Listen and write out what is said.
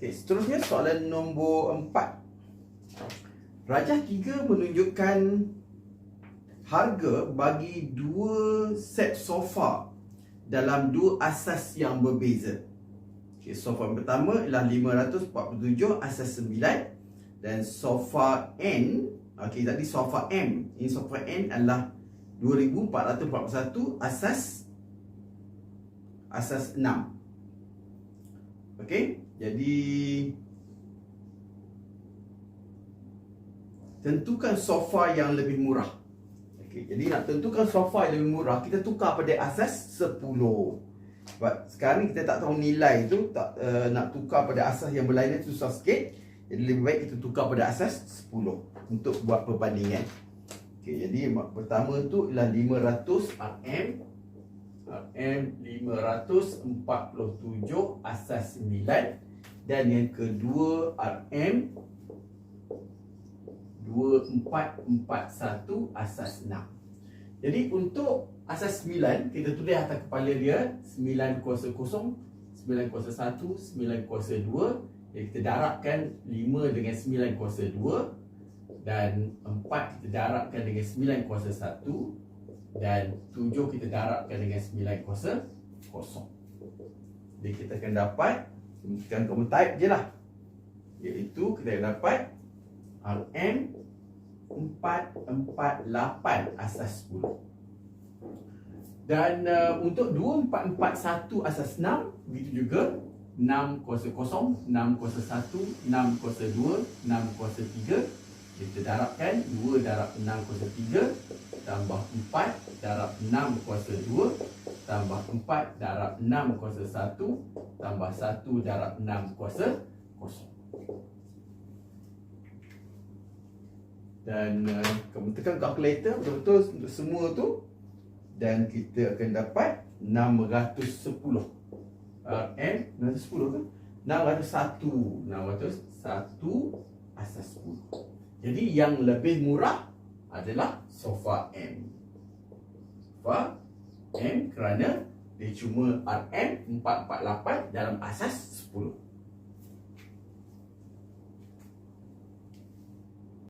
Okey, seterusnya soalan nombor 4. Rajah 3 menunjukkan harga bagi dua set sofa dalam dua asas yang berbeza. Okey, sofa yang pertama ialah 547 asas 9 dan sofa N, okey tadi sofa M. Ini sofa N adalah 2441 asas asas 6. Okey, jadi tentukan sofa yang lebih murah. Okey, jadi nak tentukan sofa yang lebih murah, kita tukar pada asas 10. Sebab sekarang kita tak tahu nilai tu, tak uh, nak tukar pada asas yang berlainan susah sikit. Jadi lebih baik kita tukar pada asas 10 untuk buat perbandingan. Okey, jadi pertama tu ialah 500 RM RM 547 asas 9 dan yang kedua RM 2441 asas 6. Jadi untuk asas 9 kita tulis atas kepala dia 9 kuasa 0, 9 kuasa 1, 9 kuasa 2. Jadi kita darabkan 5 dengan 9 kuasa 2 dan 4 kita darabkan dengan 9 kuasa 1 dan 7 kita darabkan dengan 9 kuasa 0. Jadi kita akan dapat Kita akan type je lah. Iaitu kita akan dapat RM 448 asas 10 dan uh, untuk 2441 asas 6 begitu juga 6 kuasa 0 6 kuasa 1 6 kuasa 2 6 kuasa 3 kita darabkan 2 darab 6 kuasa 3 tambah 4 darab 6 kuasa 2 tambah 4 darab 6 kuasa 1 tambah 1 darab 6 kuasa 0 dan uh, kamu tekan calculator betul-betul untuk semua tu dan kita akan dapat 610 RM 610 kan 601 601 asas 10 jadi yang lebih murah adalah sofa M. Sofa M kerana dia cuma RM 448 dalam asas 10